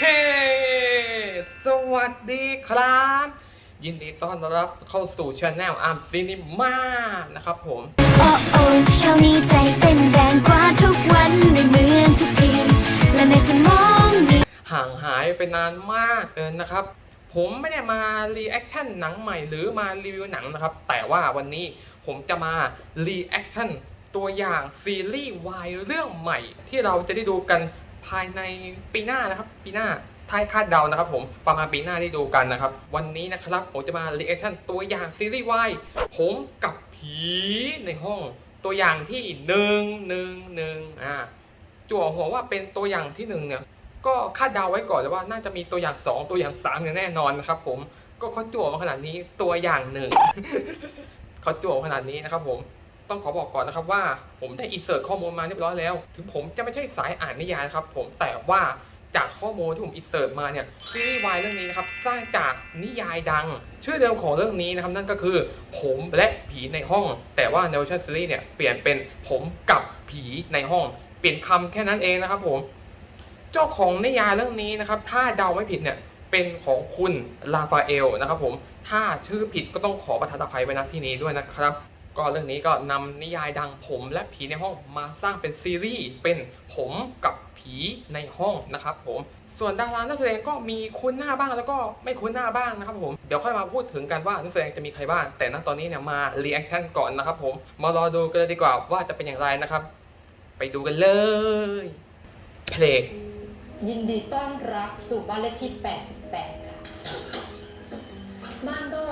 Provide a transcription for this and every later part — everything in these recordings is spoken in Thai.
เฮ้สวัสดีครับ ยินดีต้อนรับเข้าสู่ช anel อาร์มซีนิมานะครับผมโอ้โอ้เช้านี้ใจเต้นแรงกว่าทุกวันไม่เหมือนทุกที และในสมองนี้ห่างหายไปนานมากเลยนะครับ ผมไม่ได้มารีแอคชั่นหนังใหม่หรือมารีวิวหนังนะครับ แต่ว่าวันนี้ผมจะมารีแอคชั่นตัวอย่างซีรีส์วายเรื่องใหม่ที่เราจะได้ดูกัน ภายในปีหน้านะครับปีหน้าท้ายคาดเดานะครับผมประมาณปีหน้าได้ดูกันนะครับ วันนี้นะครับผมจะมารีแอคชั่นตัวอย่างซีรีส์วายผมกับผีในห้อง ตัวอย่างที่หนึ่งหนึ่งหนึ่งอ่าจั่วหัวว่าเป็นตัวอย่างที่หนึ่งเนี่ยก็คาดเดาไว้ก่อนเลยว่าน่าจะมีตัวอย่าง2ตัวอย่าง3อย่างแน่นอนนะครับผมก็เขาจั่วมาขนาดนี้ตัวอย่างหนึ่งเขาจั่วมาขนาดนี้นะครับผม ต้องขอบอกก่อนนะครับว่าผมได้อินเสิร์ตข้อมูลมาเรียบร้อยแล้ว ถึงผมจะไม่ใช่สายอ่านนิยายนะครับผมแต่ว่าจากข้อมูลที่ผมอินเสิร์ตมาเนี่ยซีรีส์วายเรื่องนี้นะครับสร้างจากนิยายดัง ชื่อเดิมของเรื่องนี้นะครับนั่นก็คือผมและผีในห้อง แต่ว่าในเวอร์ชันซีรีส์เนี่ยเปลี่ยนเป็นผมกับผีในห้อง เปลี่ยนคำแค่นั้นเองนะครับผมเจ้าของนิยายเรื่องนี้นะครับถ้าเดาไม่ผิดเนี่ยเป็นของคุณลาฟาเอลนะครับผมถ้าชื่อผิดก็ต้องขอประทานอภัยไว้ณที่นี้ด้วยนะครับ ก็เรื่องนี้ก็นำนิยายดังผมและผีในห้องมาสร้างเป็นซีรีส์เป็นผมกับผีในห้องนะครับผมส่วนดารานักแสดงก็มีคุ้นหน้าบ้างแล้วก็ไม่คุ้นหน้าบ้างนะครับผมเดี๋ยวค่อยมาพูดถึงกันว่านักแสดงจะมีใครบ้าง แต่ณตอนนี้เนี่ยมารีแอคชั่นก่อนนะครับผมมารอดูกันเลยดีกว่าว่าจะเป็นอย่างไรนะครับ ไปดูกันเลยเพลงยินดีต้อนรับสู่บ้านเลขที่ 88 ค่ะ บ้านก็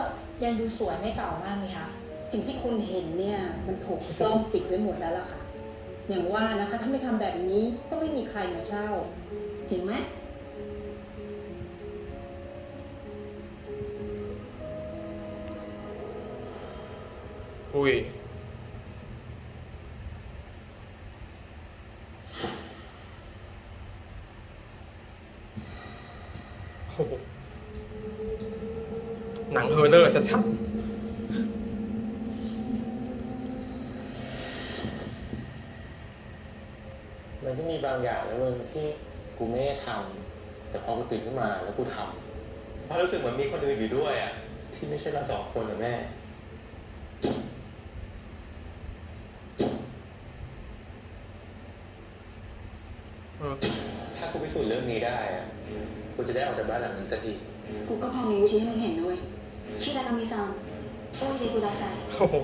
ยังดูสวยไม่เก่ามากเลยค่ะ สิ่งที่คุณเห็นเนี่ยมันถูกซ่อมปิดไว้หมดแล้วล่ะค่ะ อย่างว่านะคะถ้าไม่ทำแบบนี้ก็ไม่มีใครมาเช่า จริงไหมอุ้ยโหหนังเฮอร์เลอร์จะชัด มันก็มี บางอย่างนะมึงที่กูไม่ได้ทำแต่พอกูตื่นขึ้นมาแล้วกูทำเพราะรู้สึกเหมือนมีคนอื่นอยู่ด้วยอะที่ไม่ใช่เราสองคนนะแม่เออถ้ากูพิสูจน์เรื่องนี้ได้อะกูจะได้ออกจากบ้านหลังนี้สักที กูก็พอมีวิธีให้มึงเห็นนะเว้ยชิรากามิซังโอ้ยเดกุดาไซ โอ้โห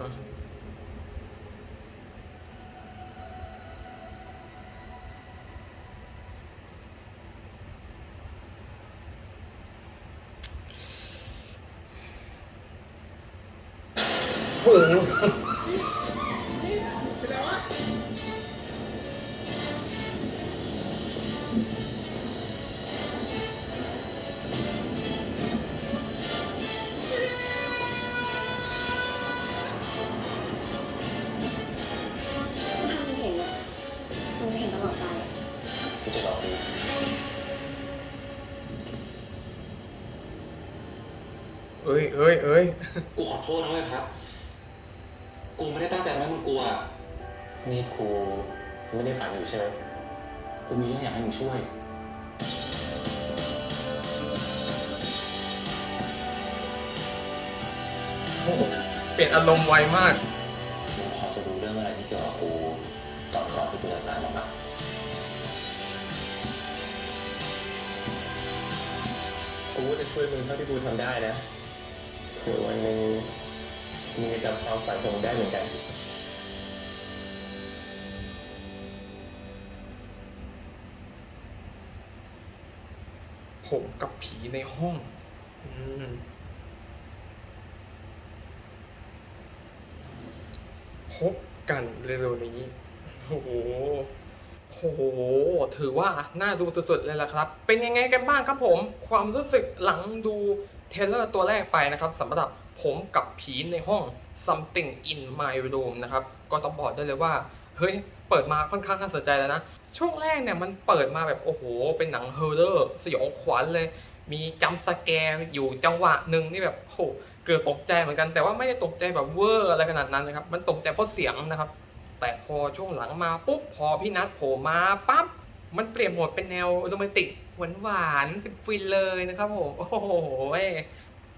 อะ โอ้โหถ้ามึงเห็นอะมึงจะเห็นตลอดไปอะกูจะรอดูเอ้ยเอ้ยเอ้ยกูขอโทษนะเว้ยครับ กูไม่ได้ตั้งใจทำให้มึงกลัว นี่กูไม่ได้ฝันอยู่ใช่ไหมกูมีเรื่องอยากให้มึงช่วย โอ้โหเปลี่ยนอารมณ์ไวมาก มึงพอจะรู้เรื่องอะไรที่เกี่ยวกับกูตอนก่อนที่กูจะตายบ้างปะกูก็จะช่วยมึงเท่าที่กูทำได้นะเผื่อวันหนึ่ง มึงจะจำความฝันของมึงได้เหมือนกันผมกับผีในห้อง อืม พบกันเร็วๆนี้ โอ้โห โอ้โห ถือว่าน่าดูสุดๆเลยล่ะครับ เป็นยังไงกันบ้างครับผม ความรู้สึกหลังดูเทรลเลอร์ตัวแรกไปนะครับสำหรับ ผมกับผีในห้อง something in my room นะครับ ก็ต้องบอกได้เลยว่า เฮ้ย เปิดมาค่อนข้างน่าสนใจแล้วนะ ช่วงแรกเนี่ยมันเปิดมาแบบโอ้โห เป็นหนังเฮอร์เรอร์สยองขวัญเลย มีจัมสแกร์อยู่จังหวะหนึ่งนี่แบบโอ้โหเกิดตกใจเหมือนกัน แต่ว่าไม่ได้ตกใจแบบเวอร์อะไรขนาดนั้นนะครับ มันตกใจเพราะเสียงนะครับ แต่พอช่วงหลังมาปุ๊บ พอพี่นัทโผล่มาปั๊บ มันเปลี่ยนโหมดเป็นแนวโรแมนติกหวานหวานๆฟินเลยนะครับผม โอ้โห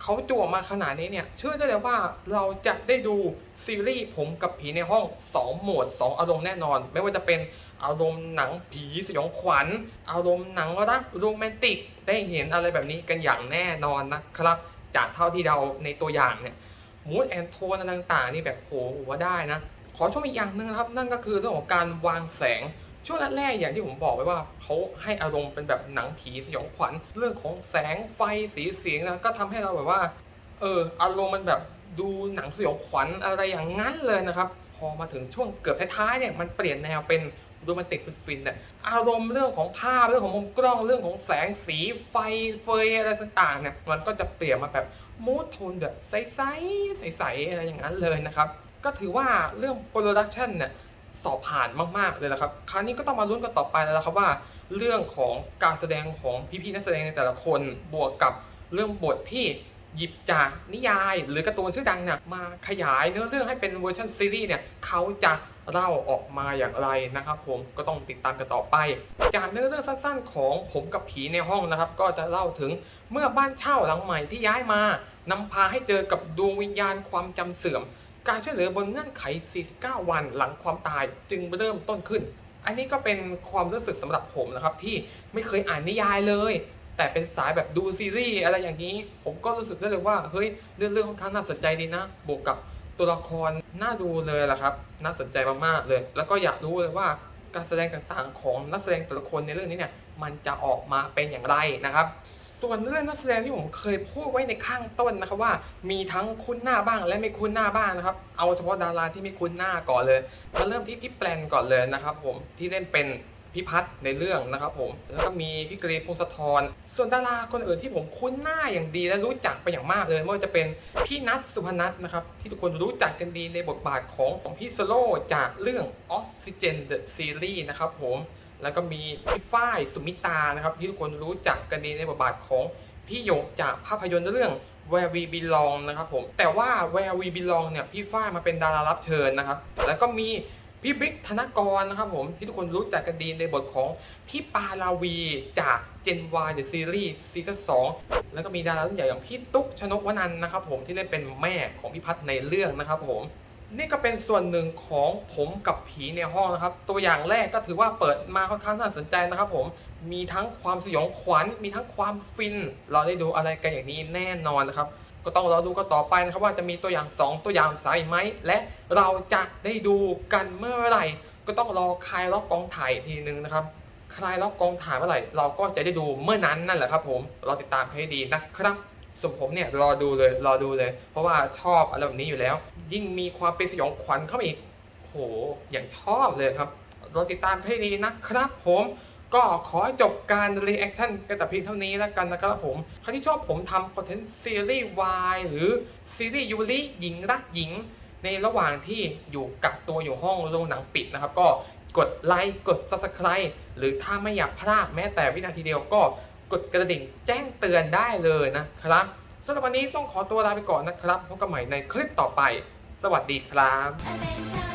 เขาจั่วมาขนาดนี้เนี่ยเชื่อได้เลยว่าเราจะได้ดูซีรีส์ผมกับผีในห้อง 2 โหมด 2 อารมณ์แน่นอน ไม่ว่าจะเป็นอารมณ์หนังผีสยองขวัญ อารมณ์หนังรักโรแมนติก ได้เห็นอะไรแบบนี้กันอย่างแน่นอนนะครับ จากเท่าที่เราในตัวอย่างเนี่ยมูดแอนโทนอะไรต่างๆ นี่แบบโหว่าได้นะ ขอชมอีกอย่างหนึ่งนะครับ นั่นก็คือเรื่องของการวางแสง ช่วงแรกๆอย่างที่ผมบอกไว้ว่าเขาให้อารมณ์เป็นแบบหนังผีสยองขวัญเรื่องของแสงไฟสีเสียงนะก็ทำให้เราแบบว่าเอออารมณ์มันแบบดูหนังสยองขวัญอะไรอย่างนั้นเลยนะครับ พอมาถึงช่วงเกือบท้ายๆเนี่ยมันเปลี่ยนแนวเป็นโรแมนติกฟินๆเนี่ยอารมณ์เรื่องของภาพเรื่องของมุมกล้องเรื่องของแสงสีไฟเฟยอะไรต่างๆเนี่ยมันก็จะเปลี่ยนมาแบบมูทโทนแบบใสๆใสๆอะไรอย่างนั้นเลยนะครับ ก็ถือว่าเรื่องโปรดักชันเนี่ย สอบผ่านมาก ๆ เลยนะครับ คราวนี้ก็ต้องมาลุ้นกันต่อไปแล้วครับว่า เรื่องของการแสดงของพี่ๆนักแสดงในแต่ละคนบวกกับเรื่องบทที่หยิบจากนิยายหรือการ์ตูนชื่อดังเนี่ยมาขยายเนื้อเรื่องให้เป็นเวอร์ชันซีรีส์เนี่ยเขาจะเล่าออกมาอย่างไรนะครับผมก็ต้องติดตามกันต่อไป จากเนื้อเรื่องสั้นๆ ของผมกับผีในห้องนะครับ ก็จะเล่าถึงเมื่อบ้านเช่าหลังใหม่ที่ย้ายมานำพาให้เจอกับดวงวิญญาณความจำเสื่อม การช่วยเหลือบนเงื่อนไข 49 วันหลังความตายจึงเริ่มต้นขึ้น อันนี้ก็เป็นความรู้สึกสำหรับผมนะครับ ที่ไม่เคยอ่านนิยายเลย แต่เป็นสายแบบดูซีรีส์อะไรอย่างนี้ ผมก็รู้สึกได้เลยว่าเฮ้ยเรื่องเรื่องค่อนข้างน่าสนใจดีนะ บวกกับตัวละครน่าดูเลยล่ะครับ น่าสนใจมากๆเลย แล้วก็อยากรู้เลยว่าการแสดงต่างๆ ของนักแสดงแต่ละคนในเรื่องนี้เนี่ยมันจะออกมาเป็นอย่างไรนะครับ ส่วนเรื่องนักแสดงที่ผมเคยพูดไว้ในข้างต้นนะครับว่า มีทั้งคุ้นหน้าบ้างและไม่คุ้นหน้าบ้างนะครับ เอาเฉพาะดาราที่ไม่คุ้นหน้าก่อนเลยมาเริ่มที่พี่แปลนก่อนเลยนะครับ ผมที่เล่นเป็นพี่พัฒน์ในเรื่องนะครับผมแล้วก็มีพี่กรีพงศธรส่วนดาราคนอื่นที่ผมคุ้นหน้าอย่างดีและรู้จักไปอย่างมากเลยไม่ว่าจะเป็นพี่นัทสุพนัทนะครับที่ทุกคนรู้จักกันดีในบทบาทของของพี่โซโลจากเรื่อง Oxygen the Series นะครับผม แล้วก็มีพี่ฝ้ายสุมิตานะครับที่ทุกคนรู้จักกันดีในบทบาทของพี่หยกจากภาพยนตร์เรื่อง Where We Belong นะครับผมแต่ว่า Where We Belong เนี่ยพี่ฝ้ายมาเป็นดารารับเชิญนะครับแล้วก็มีพี่บิ๊กธนกรนะครับผมที่ทุกคนรู้จักกันดีในบทของพี่ปาลาวีจาก Gen Y The Series ซีซั่น2แล้วก็มีดารารุ่นใหญ่อย่างพี่ตุ๊กชนกวนันนะครับผมที่เล่นเป็นแม่ของพี่พัฒน์ในเรื่องนะครับผม นี่ก็เป็นส่วนหนึ่งของผมกับผีในห้องนะครับ ตัวอย่างแรกก็ถือว่าเปิดมาค่อนข้างน่าสนใจนะครับ ผมมีทั้งความสยองขวัญ มีทั้งความฟิน เราได้ดูอะไรกันอย่างนี้แน่นอนนะครับ ก็ต้องรอดูกันต่อไปนะครับว่าจะมีตัวอย่าง 2 ตัวอย่างสายไหมและเราจะได้ดูกันเมื่อไหร่ ก็ต้องรอคลายล็อกกองถ่ายทีนึงนะครับคลายล็อกกองถ่ายเมื่อไหร่เราก็จะได้ดูเมื่อนั้นนั่นแหละครับ ผมเราติดตามให้ดีนะครับ ส่วนผมเนี่ยรอดูเลยรอดูเลย เพราะว่าชอบอะไรแบบนี้อยู่แล้ว ยิ่งมีความเป็นสยองขวัญเข้ามาอีกโหอย่างชอบเลยครับรอติดตามให้ดีนะครับผมก็ขอจบการรีแอคชั่นกันแต่เพียงเท่านี้แล้วกันนะครับผม ใครที่ชอบผมทำคอนเทนต์ซีรีส์วายหรือซีรีส์ยูริหญิงรักหญิง ในระหว่างที่อยู่กักตัวอยู่ห้องโรงหนังปิดนะครับ ก็กดไลค์กด subscribe หรือถ้าไม่อยากพลาดแม้แต่วินาทีเดียวก็ กดกระดิ่งแจ้งเตือนได้เลยนะครับสำหรับวันนี้ต้องขอตัวลาไปก่อนนะครับพบกันใหม่ในคลิปต่อไป สวัสดีครับ